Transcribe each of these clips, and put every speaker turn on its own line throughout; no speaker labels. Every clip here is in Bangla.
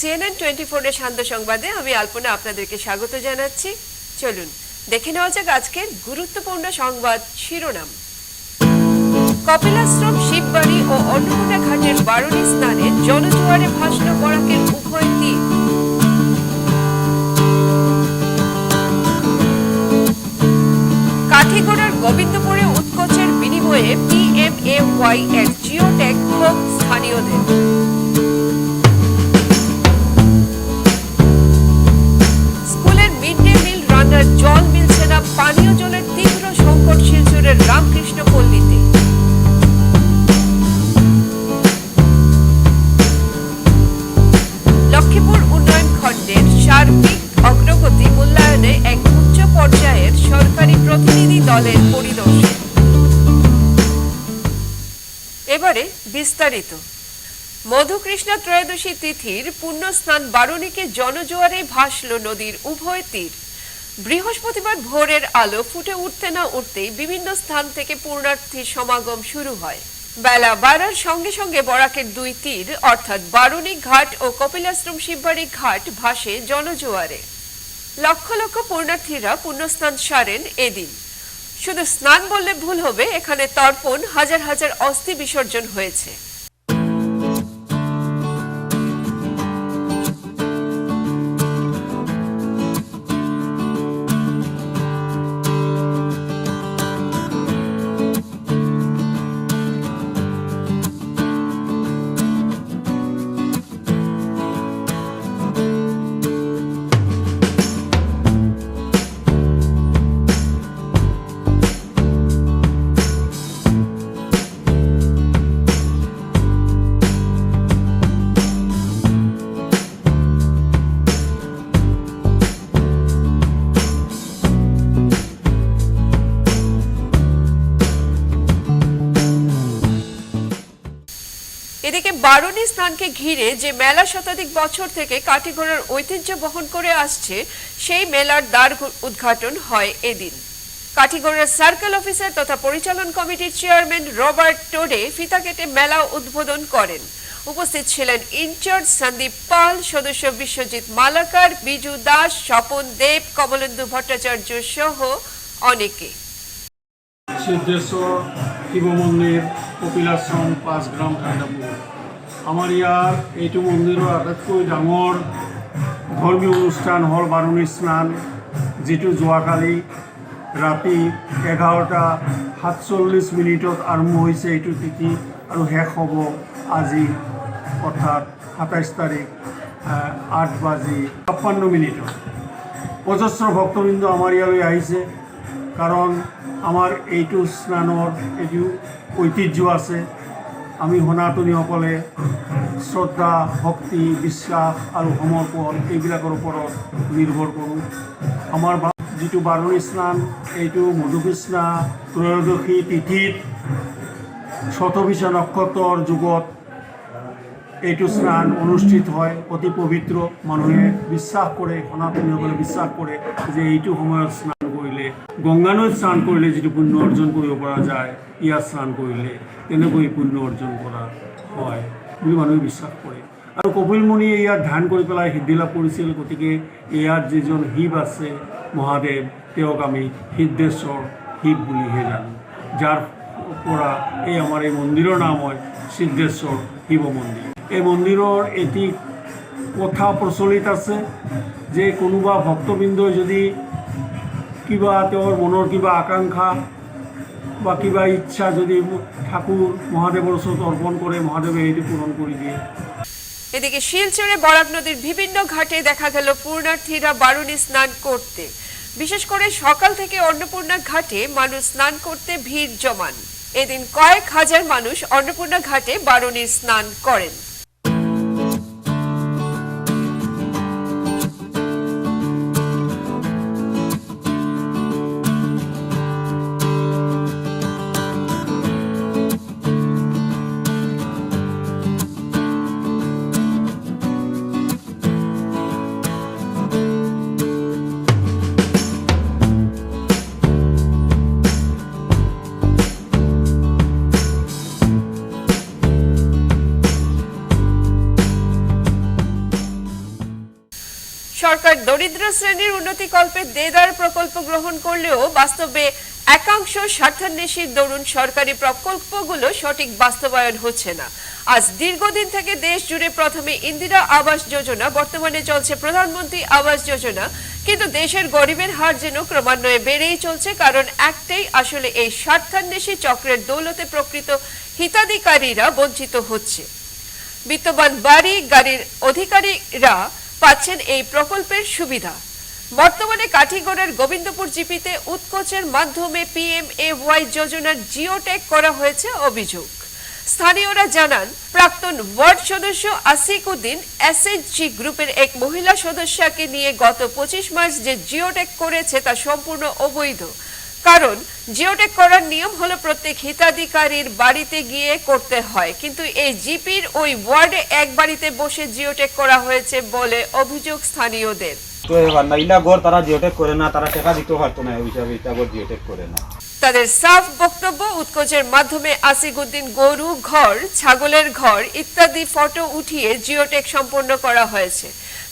সিএনএন টোয়েন্টি ফোরের শান্ত সংবাদে আমি আলপনা আপনাদেরকে স্বাগত জানাচ্ছি। চলুন, দেখে নেওয়া যাক আজকের গুরুত্বপূর্ণ সংবাদ শিরোনাম। কপিলাশ্রম, শিববাড়ি ও অন্নপূর্ণা ঘাটের বারণী স্নানে জনজোয়ারে ভাসল বরাকের উভয় তীর। কাঠিগড়ার গোবিন্দপুরে উৎকোচের বিনিময়ে পিএমএওয়াই এর জিওটেক ক্ষোভ স্থানীয়দের। বিস্তারিত। মধুকৃষ্ণা ত্রয়োদশী তিথির পুণ্যস্নান বারণীকে জনজোয়ারে ভাসল নদীর উভয় তীর। বৃহস্পতিবার ভোরের আলো ফুটে উঠতে না উঠতেই বিভিন্ন স্থান থেকে পূর্ণার্থীর সমাগম শুরু হয়। বেলা বাড়ার সঙ্গে সঙ্গে বরাকের দুই তীর, অর্থাৎ বারুণী ঘাট ও কপিলাশ্রম শিববাড়ি ঘাট, ভাসে জনজোয়ারে। লক্ষ লক্ষ পূর্ণার্থীরা পুণ্যস্নান সারেন এদিন। শুধু স্নান বললে ভুল হবে এখানে তর্পণ হাজার হাজার অস্থি বিসর্জন হয়েছে। বারণী স্থানকে ঘিরে যে মেলা শতাধিক বছর থেকে কাটিগড়ার ঐতিহ্য বহন করে আসছে, সেই মেলার দ্বার উদ্ঘাটন হয় এদিন। কাঠিগড়ার সার্কেল অফিসার তথা পরিচালন কমিটির চেয়ারম্যান রবার্ট টোডে ফিতা কেটে মেলা উদ্বোধন করেন। উপস্থিত ছিলেন ইনচার্জ সন্দীপ পাল, সদস্য বিশ্বজিৎ মালাকার, বিজু দাস, স্বপন দেব, কমলেন্দু ভট্টাচার্য সহ অনেকে।
সিদ্ধেশ্বৰ শিৱ মন্দিৰ কপিলাশ্ৰম পাঁচগ্ৰাম ঠাণ্ডাপুৰ আমাৰ ইয়াৰ এইটো মন্দিৰৰ আটাইতকৈ ডাঙৰ ধৰ্মীয় অনুষ্ঠান, হ'ল বাৰুণী স্নান যিটো যোৱাকালি ৰাতি এঘাৰটা সাতচল্লিছ মিনিটত আৰম্ভ হৈছে এইটো তিথি আৰু শেষ হ'ব আজি, অৰ্থাৎ সাতাইছ তাৰিখ আঠ বাজি ছাপ্পান্ন মিনিটত। অজস্ৰ ভক্তবৃন্দ আমাৰ ইয়ালৈ আহিছে, কাৰণ আমাৰ এইটো স্নানৰ এইটো ঐতিহ্য আছে। আমি সনাতনীসকলে শ্ৰদ্ধা, ভক্তি, বিশ্বাস আৰু সমৰ্পণ এইবিলাকৰ ওপৰত নিৰ্ভৰ কৰোঁ। আমাৰ যিটো বাৰণী স্নান, এইটো মধুকৃষ্ণা ত্ৰয়োদশী তিথিত শতভিষা নক্ষত্ৰৰ যুগত এইটো স্নান অনুষ্ঠিত হয়। অতি পবিত্ৰ। মানুহে বিশ্বাস কৰে, সনাতনীসকলে বিশ্বাস কৰে যে এইটো সময়ত স্নান কৰিলে গংগা নৈত স্নান কৰিলে যিটো পুণ্য অৰ্জন কৰিব পৰা যায় ইয়াত স্নান কৰিলে তেনেকৈ পুণ্য অৰ্জন কৰা হয়, বুলি মানুহে বিশ্বাস কৰে। আৰু কপিল মুনিয়ে ইয়াত ধ্যান কৰি পেলাই সিদ্ধি লাভ কৰিছিল, গতিকে ইয়াত যিজন শিৱ আছে, মহাদেৱ, তেওঁক আমি সিদ্ধেশ্বৰ শিৱ বুলিহে জানো। যাৰ পৰা এই আমাৰ এই মন্দিৰৰ নাম হয় সিদ্ধেশ্বৰ শিৱ মন্দিৰ। এই মন্দিৰৰ এটি কথা প্ৰচলিত আছে যে কোনোবা ভক্তবৃন্দই যদি কিবা তেওঁৰ মনৰ কিবা আকাংক্ষা বা কিবা ইচ্ছা যদি ঠাকুৰ মহাদেৱৰ ওচৰত অৰ্পণ কৰে, মহাদেৱে এইটো পূৰণ কৰি দিয়ে।
এদিকে শিলচরে বরাক নদীর বিভিন্ন ঘাটে দেখা গেল পূর্ণার্থীরা বারুণী স্নান করতে। বিশেষ করে সকাল থেকে অন্নপূর্ণা ঘাটে মানুষ স্নান করতে ভিড় জমান। এদিন কয়েক হাজার মানুষ অন্নপূর্ণা ঘাটে বারুণীর স্নান করেন। সরকার দরিদ্র শ্রেণির উন্নতিকল্পে দেদার প্রকল্প গ্রহণ করলেও বাস্তবে একাংশ স্বার্থান্বেষীর দরুন সরকারি প্রকল্পগুলো সঠিক বাস্তবায়ন হচ্ছে না। আজ দীর্ঘদিন থেকে দেশ জুড়ে প্রথমে ইন্দিরা আবাস যোজনা, বর্তমানে চলছে প্রধানমন্ত্রী আবাস যোজনা। কিন্তু দেশের গরিবের হার যেন ক্রমান্বয়ে বেড়েই চলছে, কারণ একটাই আসলে এই স্বার্থান্বেষী চক্রের দৌলতে প্রকৃত হিতাধিকারীরা বঞ্চিত হচ্ছে। বিত্তবান বাড়ি গাড়ির অধিকারীরা পাচ্ছেন এই প্রকল্পের সুবিধা। বর্তমানে কাঠিগড়ার গোবিন্দপুর জিপিতে উৎকোচের মাধ্যমে পিএমএওয়াই যোজনার জিওটেক করা হয়েছে অভিযোগ। স্থানীয়রা জানান, প্রাক্তন ওয়ার্ড সদস্য আসিকুদ্দিন এসএইচজি গ্রুপের এক মহিলা সদস্যকে নিয়ে গত পঁচিশ মার্চ যে জিওটেক করেছে তা সম্পূর্ণ অবৈধ। কারণ জিওটেক করার নিয়ম হলো প্রত্যেক হিতাধিকারীর বাড়িতে গিয়ে করতে হয়। কিন্তু এই জিপির ওই ওয়ার্ডে এক বাড়িতে বসে জিওটেক করা হয়েছে বলে অভিযোগ স্থানীয়দের।
তো এবার না ইলা তারা জিওটেক করে না তারা টাকা দিতেও পারতো না ওই হিসাবে ইটা গড় জিওটেক করে না।
তাদের সাফ বক্তব্য উৎকোচের মাধ্যমে আসিগুদ্দিন গরু ঘর ছাগলের ঘর ইত্যাদি ফটো উঠিয়ে জিওটেক সম্পন্ন করা হয়েছে।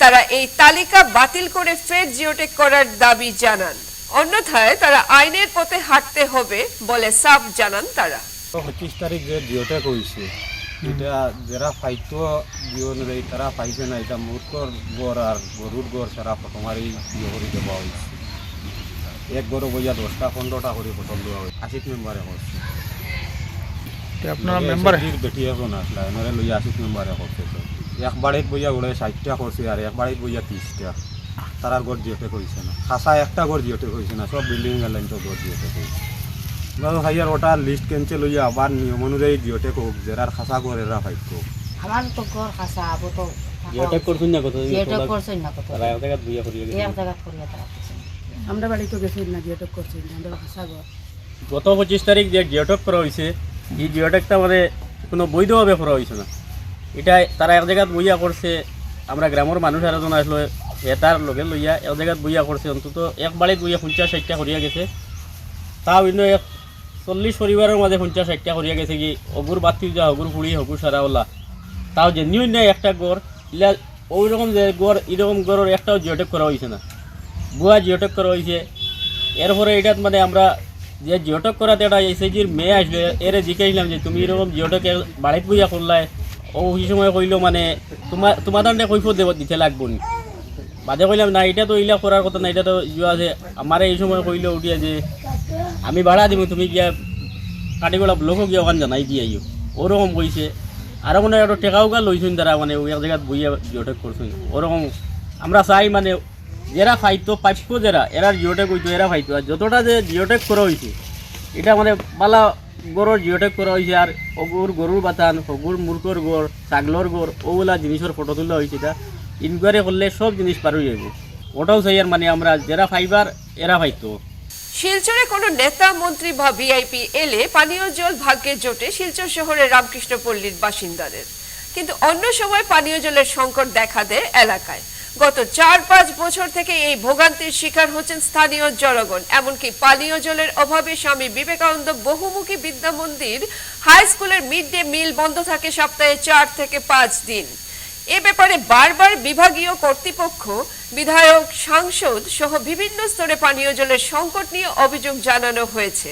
তারা এই তালিকা বাতিল করে ফের জিওটেক করার দাবি জানান। অন্যথায় তারা আইনের পথে হাঁটতে হবে বলে সাফ জানান তারা।
পঁচিশ তারিখ যে জিওটেক হয়েছে এটা যারা পাইতো জিও অনুযায়ী তারা পাইছে না এটা মূর্খর গড় আর গরুর গড় সারা প্রথমারই ইয়ে করে দেওয়া হয়েছে। এক গড় বইয়া দশটা পনেরোটা করে ফটো দেওয়া হয়েছে। আশিক মেম্বারে করছে
আপনারা মেম্বার?
বেটি এখন আসলা এনারে লইয়া আশিক মেম্বারে করছে তো এক বাড়িত বইয়া ওরে ষাটটা করছে আর এক বাড়িত বইয়া ত্রিশটা। তারার গড় জিওটেক হয়েছে না। খাসা একটা গড় জিওটেক হয়েছে না সব বিল্ডিং লাইন তো হয়েছে ধরো হাইয়ার ওটার লিস্ট কেনচে লইয়া আবার নিয়ম অনুযায়ী জিওটেক হোক জেরার খাসা গড় এরা পাইত
আমার তো ঘর খাসা আবো তো
জিওটেক করছেন না কত
করছেন না কত
তারা জায়গায় দুইয়া করিয়ে গেছে।
এক জায়গা করিয়া তারা
আমরা বাড়ি তো গেছি না যেটা করছি আমরা ঘর।
গত পঁচিশ তারিখ যে জিওটেক করা হয়েছে এই জিওটেকটা মানে কোনো বৈধভাবে করা হয়েছে না। এটা তারা এক জায়গাত বইয়া করছে আমরা গ্রামের মানুষ আর এজন আসলো এটার লগে লইয়া এক জায়গাত বইয়া করছে অন্তত এক বাড়িত বইয়া পঞ্চাশ ষাটটা করিয়া গেছে। তাও অন্য এক চল্লিশ পরিবারের মাঝে পঞ্চাশ ষাটটা করিয়া গেছে কি অগুর বাতি যা অগুর পুড়ি হগুর সারা ওলা তাও যে নিউ নেই একটা গড়। ইলা ওই রকম যে গড় এরকম গড়ের একটাও জিওটেক করা হয়েছে না। বুয়া জিওটেক করা হয়েছে এরপরে এটাত মানে আমরা যে জিওটেক করাতে একটা এসএইচির মেয়ে আসলে এরে জিজ্ঞাসলাম যে তুমি এরকম জিওটেক বাড়িত বইয়া করলাই ও ওই সময় কইলো মানে তোমার তাহলে কৈফত দেব দিতে লাগবো নি বাদে কইলাম, না এটা তো ইলা করার কথা না এটা তো ইয়া আছে। আমারে এই সময় কইলো উঠিয়া যে, আমি ভাড়া দিব তুমি গিয়া কাটিগোলা ব্লকও গিয়া ওখান জানাই দিয়ে আইও। ওরকম কইছে। আরও মনে একটা টেকাও গা লইছুন তারা মানে এক জায়গাত বইয়া জিওটেক করছুন। ওরকম আমরা চাই মানে যারা ফাইতো প্রাপ্য যারা, এরা জিওটেক হইতো, এরা ফাইতো। আর যতটা যে জিওটেক করা হয়েছে এটা মানে বালা গরুর জিওটেক করা হয়েছে আর অগুর গরুর বাতান, হগুর মূর্খর গড়, ছাগলর গড়, ওগুলা জিনিসের ফটো তোলা হয়েছে এটা। ইনকোয়ারি করলে সব জিনিস পার হয়ে যাবে। ওটাও চাই আর মানে আমরা যারা ফাইবার, এরা ফাইতো।
শিলচরে কোনো নেতা, মন্ত্রী বা ভিআইপি এলে পানীয় জল ভাগ্যে জোটে শিলচর শহরের রামকৃষ্ণ পল্লীর বাসিন্দাদের। কিন্তু অন্য সময় পানীয় জলের সংকট দেখা দেয় এলাকায়। গত চার পাঁচ বছর থেকে এই ভোগান্তির শিকার হচ্ছেন স্থানীয় জনগণ। এমনকি পানীয় জলের অভাবে স্বামী বিবেকানন্দ বহুমুখী বিদ্যা মন্দির, হাই স্কুলের মিড ডে মিল বন্ধ থাকে সপ্তাহে চার থেকে পাঁচ দিন। এ ব্যাপারে বারবার বিভাগীয় কর্তৃপক্ষ, বিধায়ক, সাংসদ সহ বিভিন্ন স্তরে পানীয় জলের সংকট নিয়ে অভিযোগ জানানো হয়েছে।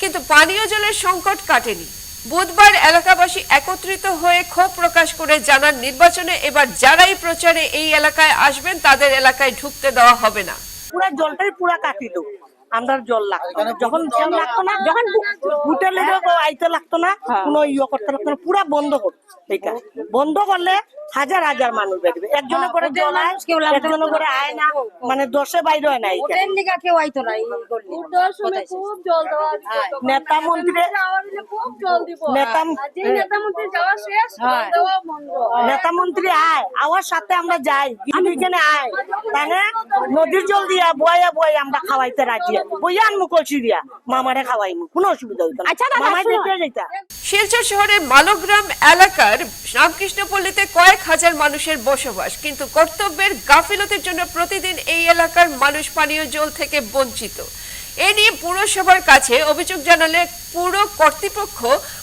কিন্তু পানীয় জলের সংকট কাটেনি। বুধবার এলাকাবাসী একত্রিত হয়ে ক্ষোভ প্রকাশ করে জানান, নির্বাচনে এবার যারাই প্রচারে এই এলাকায় আসবেন, তাদের এলাকায় ঢুকতে দেওয়া হবে না।
পুরা জলটাই পুরা কাটিল। আমরা জল লাগতো। না যখন জল লাগতো না যখন ভুটের লেগে আইতে লাগতো না কোনো ইয়ে করতে লাগতো না পুরা বন্ধ করতো এটা বন্ধ করলে হাজার হাজার মানুষ বেরবে। একজনের করে জল আয় একজনের করে আয় না মানে দশে বাইরে হয় না
ওদের লিগা কেউ আইতো না
নেতা মন্ত্রী
খুব জল দিব।
নেতা
মন্ত্রী যাওয়া শেষ জল দেওয়া বন্ধ।
নেতা মন্ত্রী আয় আওয়ার সাথে আমরা যাই কিন্তু এখানে আয়। তাহলে নদীর জল দিয়া বয়া বয়া আমরা খাওয়াইতে রাজি আছি বইয়া আনমু কলসি দিয়া। মামারে খাওয়াইমু কোনো অসুবিধা হইতো না। মামাই দিতে যাইতা।
শিলচর শহরের মালগ্রাম এলাকার রামকৃষ্ণপল্লীতে কয়েক হাজার মানুষের বসবাস কিন্তু কর্তব্যের গাফিলতির জন্য প্রতিদিন এই এলাকার মানুষ পানীয় জল থেকে বঞ্চিত। এ নিয়ে পুরসভার কাছে অভিযোগ জানালে পুর কর্তৃপক্ষ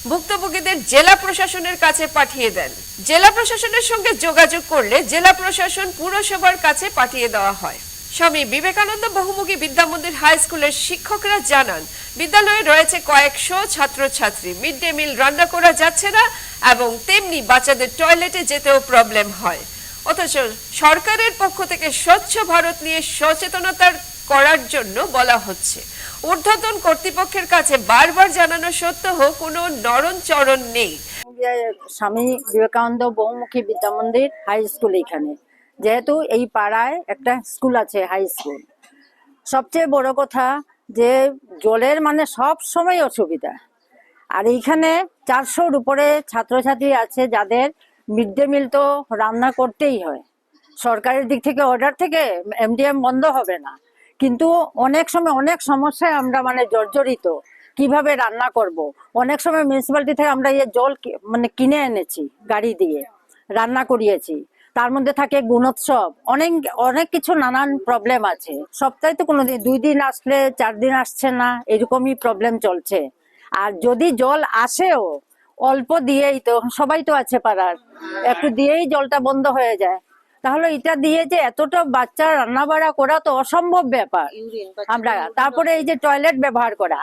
ভুক্তভোগীদের জেলা প্রশাসনের কাছে পাঠিয়ে দেন। জেলা প্রশাসনের সঙ্গে যোগাযোগ করলে জেলা প্রশাসন পুরসভার কাছে পাঠিয়ে দেওয়া হয়। স্বামী বিবেকানন্দ বহুমুখী বিদ্যা মন্দির হাই স্কুলের শিক্ষকরা জানান, বিদ্যালয়ে রয়েছে কয়েকশো ছাত্রছাত্রী। মিড ডে মিল রান্না করা যাচ্ছে না এবং তেমনি বাচ্চাদের টয়লেটে যেতেও প্রবলেম হয়। অথচ সরকারের পক্ষ থেকে স্বচ্ছ ভারত নিয়ে সচেতনতার করার জন্য বলা হচ্ছে। ঊর্ধ্বতন কর্তৃপক্ষের কাছে বারবার জানানো সত্ত্বেও কোনো নরম চরণ নেই।
স্বামী বিবেকানন্দ বহুমুখী বিদ্যা মন্দির হাই স্কুল এখানে। যেহেতু এই পাড়ায় একটা স্কুল আছে হাই স্কুল সবচেয়ে বড় কথা যে জলের মানে সব সময় অসুবিধা। আর এইখানে চারশোর উপরে ছাত্রছাত্রী আছে যাদের মিড ডে মিল তো রান্না করতেই হয়। সরকারের দিক থেকে অর্ডার থেকে এমডিএম বন্ধ হবে না। কিন্তু অনেক সময়, অনেক সমস্যায় আমরা মানে জর্জরিত। কীভাবে রান্না করব। অনেক সময় মিউনিসিপ্যালিটি থেকে আমরা ইয়ে জল মানে কিনে এনেছি, গাড়ি দিয়ে। রান্না করিয়েছি। তার মধ্যে থাকে গুণোৎসব। অনেক অনেক কিছু নানান প্রবলেম আছে। সপ্তাহে তো কোনো দিন দুই দিন আসলে চার দিন আসছে না এরকমই প্রবলেম চলছে। আর যদি জল আসেও অল্প দিয়েই তো সবাই তো আছে পাড়ার একটু দিয়েই জলটা বন্ধ হয়ে যায়। তাহলে এটা দিয়ে যে এতটা বাচ্চা রান্না বাড়া করা তো অসম্ভব ব্যাপার। আমরা তারপরে এই যে টয়লেট ব্যবহার করা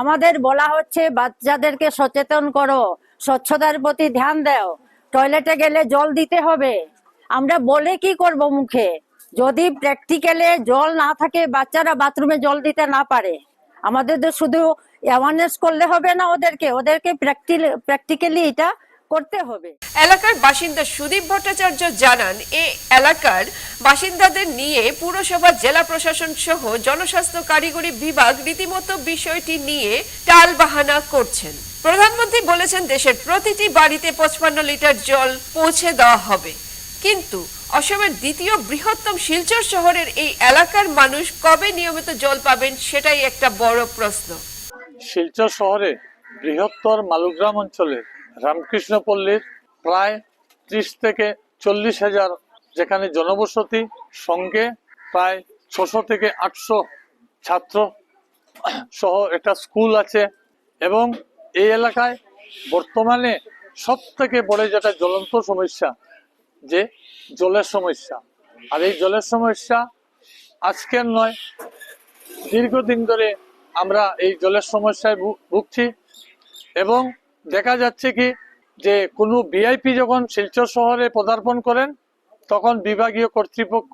আমাদের বলা হচ্ছে বাচ্চাদেরকে সচেতন করো স্বচ্ছতার প্রতি ধ্যান দাও। টয়লেটে গেলে জল দিতে হবে। আমরা বলে কি করব মুখে? যদি প্র্যাকটিক্যালে জল না থাকে, বাচ্চারা বাথরুমে জল দিতে না পারে। আমাদের তো শুধু অ্যাওয়ারনেস করলে হবে না ওদেরকে। ওদেরকে প্র্যাকটিক্যালি এটা করতে হবে।
এলাকার বাসিন্দা সুদীপ ভট্টাচার্য জানান, এ এলাকার বাসিন্দাদের নিয়ে পুরসভা, জেলা প্রশাসন সহ জনস্বাস্থ্য কারিগরি বিভাগ রীতিমতো বিষয়টি নিয়ে টালবাহানা করছেন। প্রধানমন্ত্রী বলেছেন, দেশের প্রতিটি বাড়িতে পঁচপান্ন লিটার জল পৌঁছে দেওয়া হবে। কিন্তু অসমের দ্বিতীয় বৃহত্তম শিলচর শহরের এই এলাকার মানুষ কবে নিয়মিত জল পাবেন সেটাই একটা বড় প্রশ্ন।
শিলচর শহরে বৃহত্তর মালুগ্রাম অঞ্চলে রামকৃষ্ণপল্লীর প্রায় ত্রিশ থেকে চল্লিশ হাজার যেখানে জনবসতি, সঙ্গে প্রায় ছশো থেকে আটশো ছাত্র সহ একটা স্কুল আছে এবং এই এলাকায় বর্তমানে সব থেকে বড় যেটা জ্বলন্ত সমস্যা যে জলের সমস্যা। আর এই জলের সমস্যা আজকের নয়, দীর্ঘদিন ধরে আমরা এই জলের সমস্যায় ভুগছি এবং দেখা যাচ্ছে কি যে কোনো ভিআইপি যখন শিলচর শহরে পদার্পণ করেন, তখন বিভাগীয় কর্তৃপক্ষ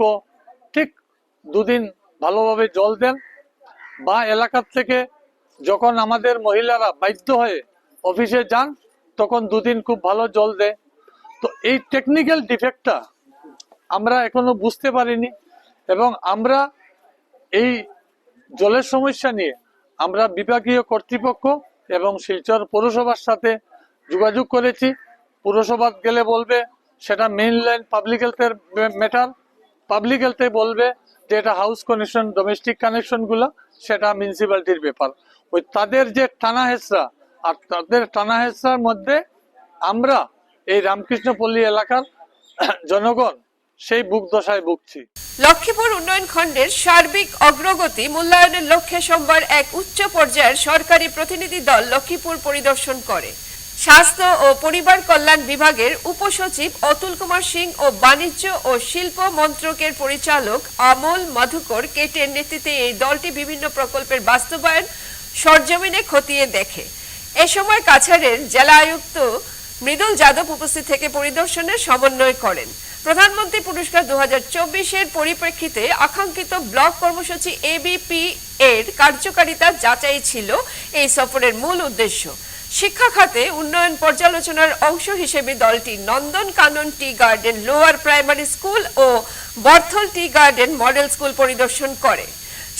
ঠিক দুদিন ভালোভাবে জল দেন বা এলাকার থেকে যখন আমাদের মহিলারা বাধ্য হয়ে অফিসে যান, তখন দুদিন খুব ভালো জল দেয়। তো এই টেকনিক্যাল ডিফেক্টটা আমরা এখনও বুঝতে পারিনি এবং আমরা এই জলের সমস্যা নিয়ে আমরা বিভাগীয় কর্তৃপক্ষ এবং শিলচর পৌরসভার সাথে যোগাযোগ করেছি। পুরসভা গেলে বলবে, সেটা মেইন লাইন পাবলিক হেলথের ম্যাটার পাবলিক হেলথে বলবে যে এটা হাউস কানেকশন ডোমেস্টিক কানেকশনগুলো সেটা মিউনিসিপ্যালিটির ব্যাপার। ওই তাদের যে টানা হেসরা আর তাদের টানা হেসরার মধ্যে আমরা এই রামকৃষ্ণপল্লী এলাকার জনগণ সেই বুক দশায় ভুগছি।
লক্ষ্মীপুর উন্নয়ন খণ্ডের সার্বিক অগ্রগতি মূল্যায়নের লক্ষ্যে সোমবার এক উচ্চ পর্যায়ের সরকারি প্রতিনিধি দল লক্ষ্মীপুর পরিদর্শন করে। স্বাস্থ্য ও পরিবার কল্যাণ বিভাগের উপসচিব অতুল কুমার সিং ও বাণিজ্য ও শিল্প মন্ত্রকের পরিচালক আমল মধুকর কেটের নেতৃত্বে এই দলটি বিভিন্ন প্রকল্পের বাস্তবায়ন সরজমিনে খতিয়ে দেখে। এ সময় কাছাড়ের জেলা আয়ুক্ত মৃদুল যাদব উপস্থিত থেকে পরিদর্শনের সমন্বয় করেন। প্রধানমন্ত্রী পুরস্কার দু চব্বিশের পরিপ্রেক্ষিতে আকাঙ্ক্ষিত ব্লক কর্মসূচি এবিপি এর কার্যকারিতা যাচাই ছিল এই সফরের মূল উদ্দেশ্য। শিক্ষা খাতে উন্নয়ন পর্যালোচনার অংশ হিসেবে দলটি Nandan Kanan tea garden lower primary school ও Barthal tea garden model school পরিদর্শন করে।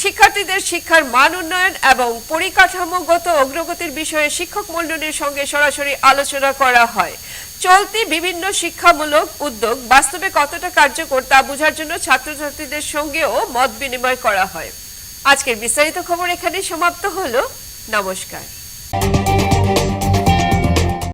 শিক্ষার্থীদের শিক্ষার মান উন্নয়ন এবং পরিকাঠামোগত অগ্রগতির বিষয়ে শিক্ষক মণ্ডলীর সঙ্গে সরাসরি আলোচনা করা হয়। চলতি বিভিন্ন শিক্ষামূলক উদ্যোগ বাস্তবে কতটা কার্যকর তা বোঝার জন্য ছাত্রছাত্রীদের সঙ্গেও মত বিনিময় করা হয়। আজকের বিস্তারিত খবর এখানে সমাপ্ত হলো। নমস্কার।